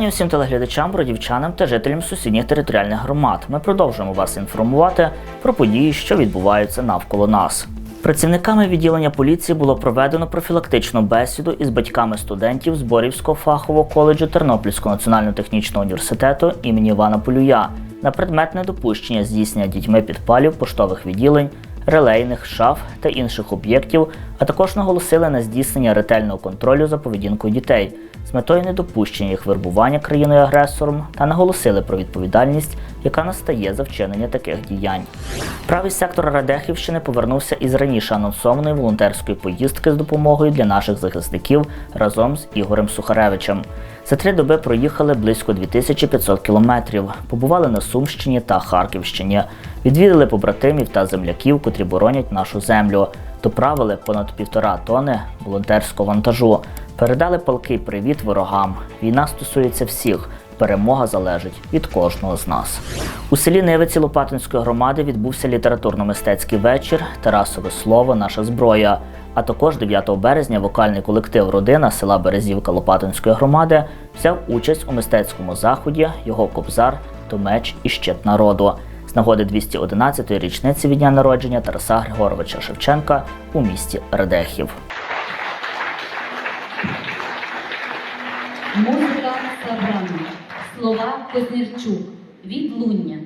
Вітання усім телеглядачам, бродівчанам та жителям сусідніх територіальних громад. Ми продовжуємо вас інформувати про події, що відбуваються навколо нас. Працівниками відділення поліції було проведено профілактичну бесіду із батьками студентів Зборівського фахового коледжу Тернопільського національного технічного університету імені Івана Полюя на предмет недопущення здійснення дітьми підпалів поштових відділень, релейних, шаф та інших об'єктів, а також наголосили на здійснення ретельного контролю за поведінкою дітей з метою недопущення їх вербування країною-агресором та наголосили про відповідальність, яка настає за вчинення таких діянь. Правий сектор Радехівщини повернувся із раніше анонсованої волонтерської поїздки з допомогою для наших захисників разом з Ігорем Сухаревичем. За три доби проїхали близько 2500 кілометрів, побували на Сумщині та Харківщині, відвідали побратимів та земляків, котрі боронять нашу землю. Доправили понад півтора тони волонтерського вантажу, передали палкий привіт ворогам. Війна стосується всіх. Перемога залежить від кожного з нас. У селі Невиці Лопатинської громади відбувся літературно-мистецький вечір Тарасове слово, наша зброя. А також 9 березня вокальний колектив Родина села Березівка Лопатинської громади взяв участь у мистецькому заході його кобзар то меч і щит народу з нагоди 211-ї річниці від дня народження Тараса Григоровича Шевченка у місті Радехів. Слова Кознірчук. Відлуння.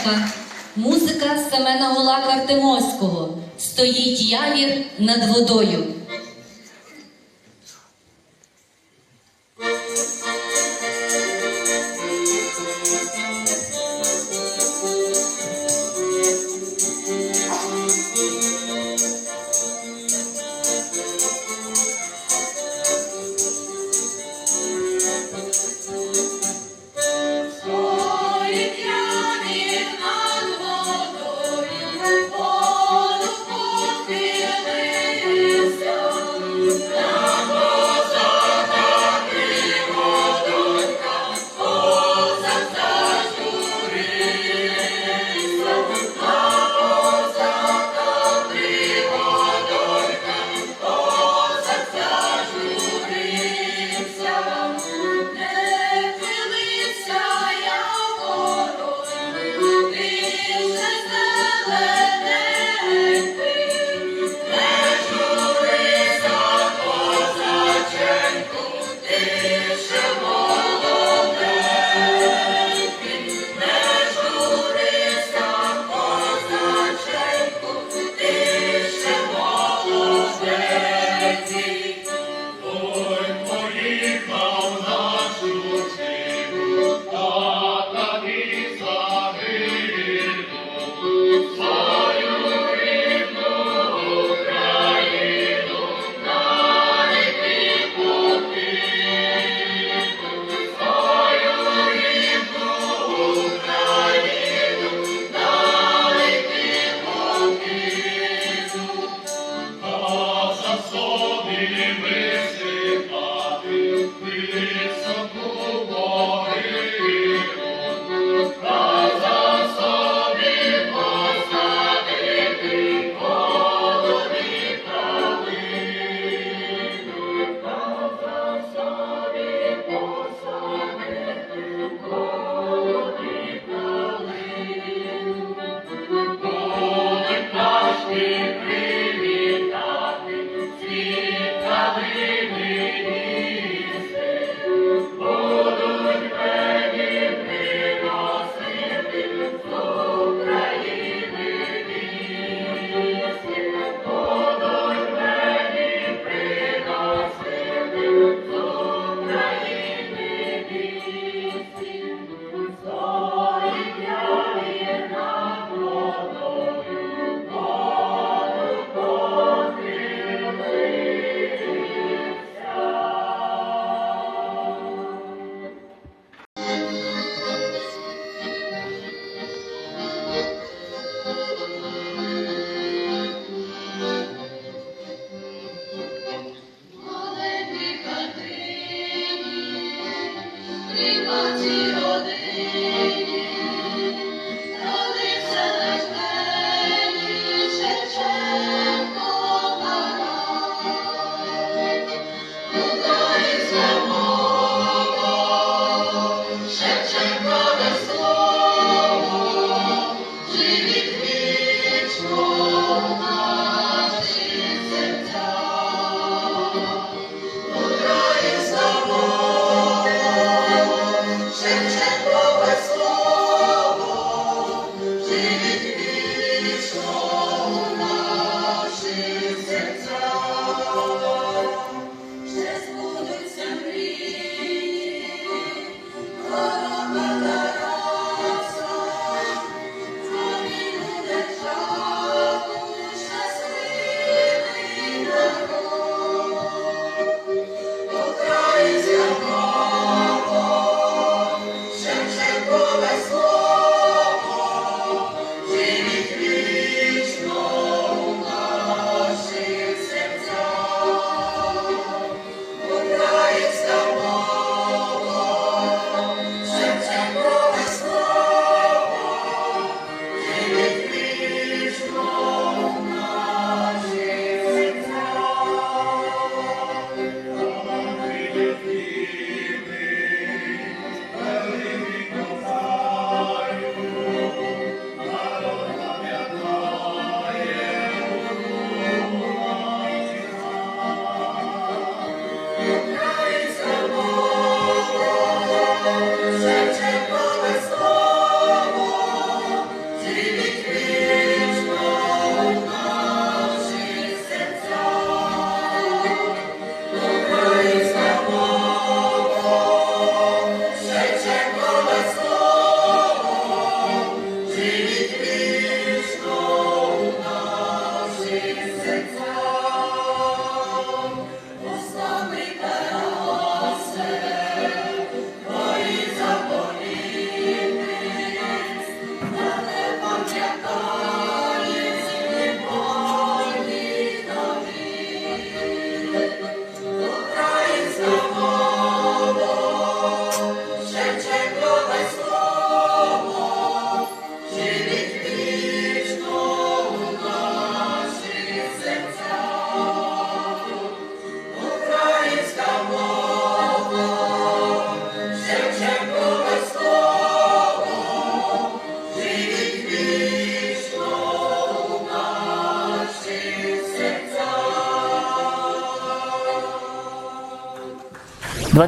Шевченка, музика Семена Гулака Артемовського. Стоїть явір над водою.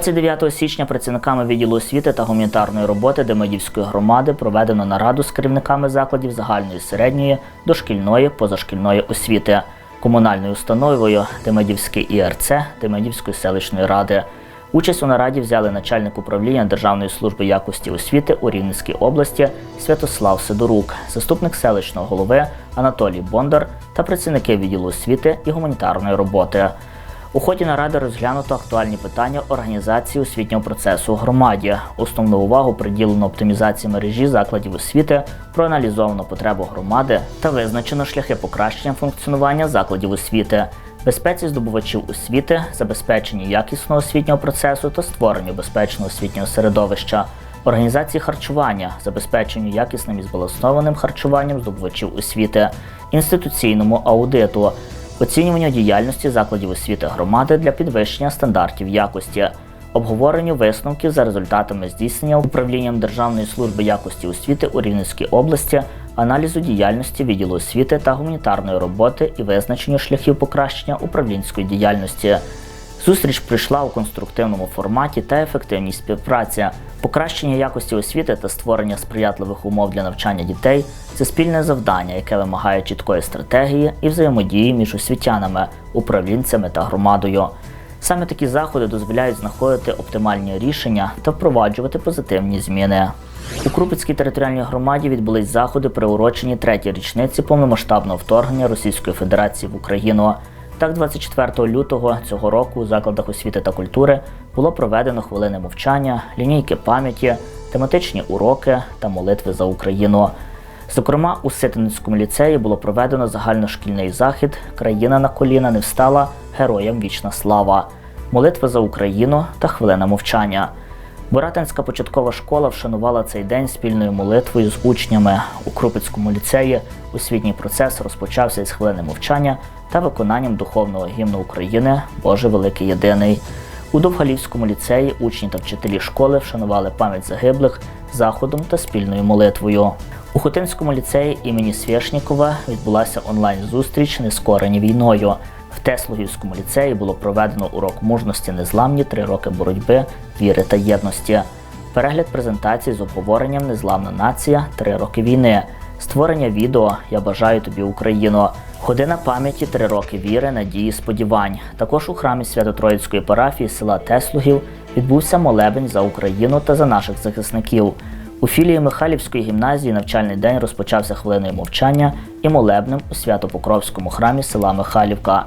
29 січня працівниками відділу освіти та гуманітарної роботи Демидівської громади проведено нараду з керівниками закладів загальної середньої, дошкільної, позашкільної освіти, комунальною установою Демидівське ІРЦ Демидівської селищної ради. Участь у нараді взяли начальник управління Державної служби якості освіти у Рівненській області Святослав Сидорук, заступник селищного голови Анатолій Бондар та працівники відділу освіти і гуманітарної роботи. У ході наради розглянуто актуальні питання організації освітнього процесу у громаді. Основну увагу приділено оптимізації мережі закладів освіти, проаналізовано потребу громади та визначено шляхи покращення функціонування закладів освіти, безпеці здобувачів освіти, забезпечення якісного освітнього процесу та створенню безпечного освітнього середовища. Організації харчування, забезпеченню якісним і збалансованим харчуванням здобувачів освіти, інституційному аудиту, оцінюванню діяльності закладів освіти громади для підвищення стандартів якості, обговоренню висновків за результатами здійснення управлінням Державної служби якості освіти у Рівненській області, аналізу діяльності відділу освіти та гуманітарної роботи і визначенню шляхів покращення управлінської діяльності. Зустріч прийшла у конструктивному форматі та ефективній співпраці. Покращення якості освіти та створення сприятливих умов для навчання дітей це спільне завдання, яке вимагає чіткої стратегії і взаємодії між освітянами, управлінцями та громадою. Саме такі заходи дозволяють знаходити оптимальні рішення та впроваджувати позитивні зміни. У Крупицькій територіальній громаді відбулись заходи, приурочені третій річниці повномасштабного вторгнення Російської Федерації в Україну. Так, 24 лютого цього року у закладах освіти та культури було проведено хвилини мовчання, лінійки пам'яті, тематичні уроки та молитви за Україну. Зокрема, у Ситиницькому ліцеї було проведено загальношкільний захід Країна на коліна не встала, героям вічна слава, молитва за Україну та хвилина мовчання. Боратинська початкова школа вшанувала цей день спільною молитвою з учнями. У Крупицькому ліцеї освітній процес розпочався із хвилини мовчання та виконанням духовного гімну України Боже Великий Єдиний. У Довгалівському ліцеї учні та вчителі школи вшанували пам'ять загиблих заходом та спільною молитвою. У Хотинському ліцеї імені Свєшнікова відбулася онлайн-зустріч Нескорені війною. Теслогівському ліцеї було проведено урок мужності незламні три роки боротьби, віри та єдності. Перегляд презентації з обговоренням Незламна нація три роки війни. Створення відео Я бажаю тобі Україну. Година пам'яті три роки віри, надії, сподівань. Також у храмі Свято-Троїцької парафії села Теслугів відбувся молебень за Україну та за наших захисників. У філії Михайлівської гімназії навчальний день розпочався хвилиною мовчання і молебнем у Свято-Покровському храмі села Михайлівка.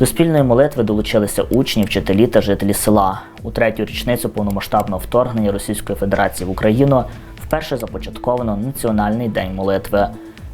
До спільної молитви долучилися учні, вчителі та жителі села. У третю річницю повномасштабного вторгнення Російської Федерації в Україну вперше започатковано Національний день молитви.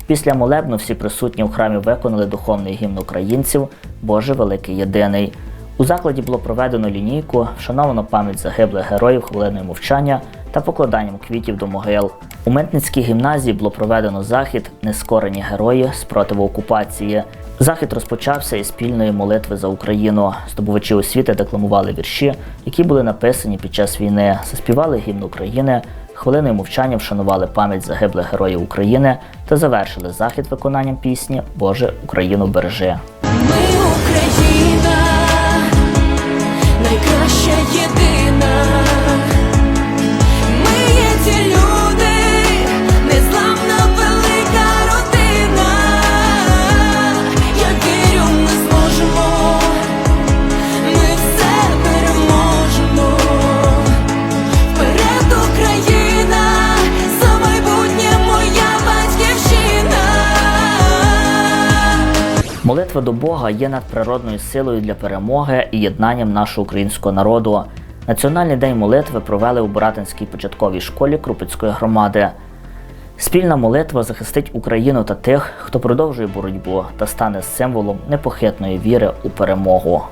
Після молебну всі присутні у храмі виконали духовний гімн українців Боже Великий Єдиний. У закладі було проведено лінійку, вшановано пам'ять загиблих героїв хвилиною мовчання та покладанням квітів до могил. У Митницькій гімназії було проведено захід Нескорені герої спротиву окупації. Захід розпочався із спільної молитви за Україну. Здобувачі освіти декламували вірші, які були написані під час війни, заспівали гімн України, хвилиною мовчання вшанували пам'ять загиблих героїв України та завершили захід виконанням пісні Боже Україну бережи. Ми Україна, найкраща єдина. Молитва до Бога є надприродною силою для перемоги і єднанням нашого українського народу. Національний день молитви провели у Боратинській початковій школі Крупицької громади. Спільна молитва захистить Україну та тих, хто продовжує боротьбу та стане символом непохитної віри у перемогу.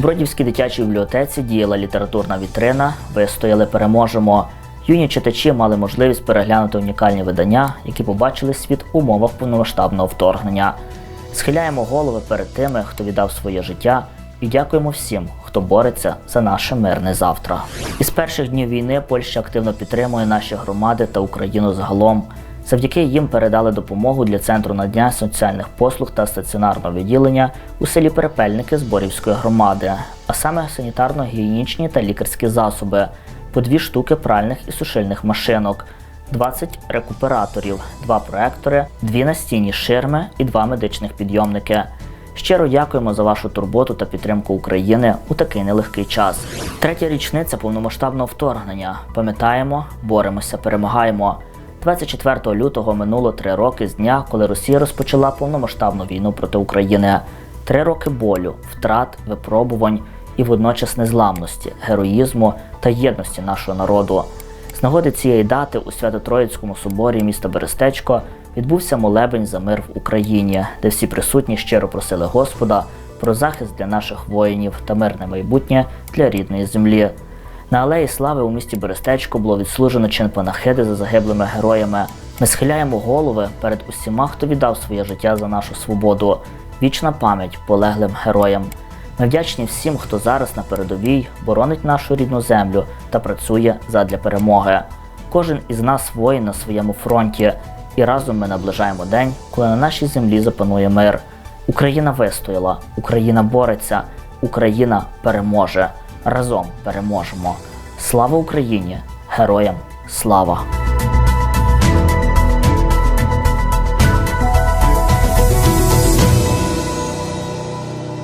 Бродівській дитячій бібліотеці діяла літературна вітрина Вистояли, переможемо. Юні читачі мали можливість переглянути унікальні видання, які побачили світ у умовах повномасштабного вторгнення. Схиляємо голови перед тими, хто віддав своє життя, і дякуємо всім, хто бореться за наше мирне завтра. Із перших днів війни Польща активно підтримує наші громади та Україну загалом. Завдяки їм передали допомогу для центру надання соціальних послуг та стаціонарного відділення у селі Перепельники Зборівської громади, а саме санітарно-гігієнічні та лікарські засоби, по дві штуки пральних і сушильних машинок, 20 рекуператорів, два проектори, дві настінні ширми і два медичних підйомники. Щиро дякуємо за вашу турботу та підтримку України у такий нелегкий час. Третя річниця повномасштабного вторгнення. Пам'ятаємо, боремося, перемагаємо. 24 лютого минуло три роки з дня, коли Росія розпочала повномасштабну війну проти України. Три роки болю, втрат, випробувань і водночас незламності, героїзму та єдності нашого народу. З нагоди цієї дати у Свято-Троїцькому соборі міста Берестечко відбувся молебень за мир в Україні, де всі присутні щиро просили Господа про захист для наших воїнів та мирне майбутнє для рідної землі. На алеї Слави у місті Берестечко було відслужено чин панахиди за загиблими героями. Ми схиляємо голови перед усіма, хто віддав своє життя за нашу свободу. Вічна пам'ять полеглим героям. Ми вдячні всім, хто зараз на передовій боронить нашу рідну землю та працює задля перемоги. Кожен із нас воїн на своєму фронті, і разом ми наближаємо день, коли на нашій землі запанує мир. Україна вистояла, Україна бореться, Україна переможе. Разом переможемо. Слава Україні! Героям слава!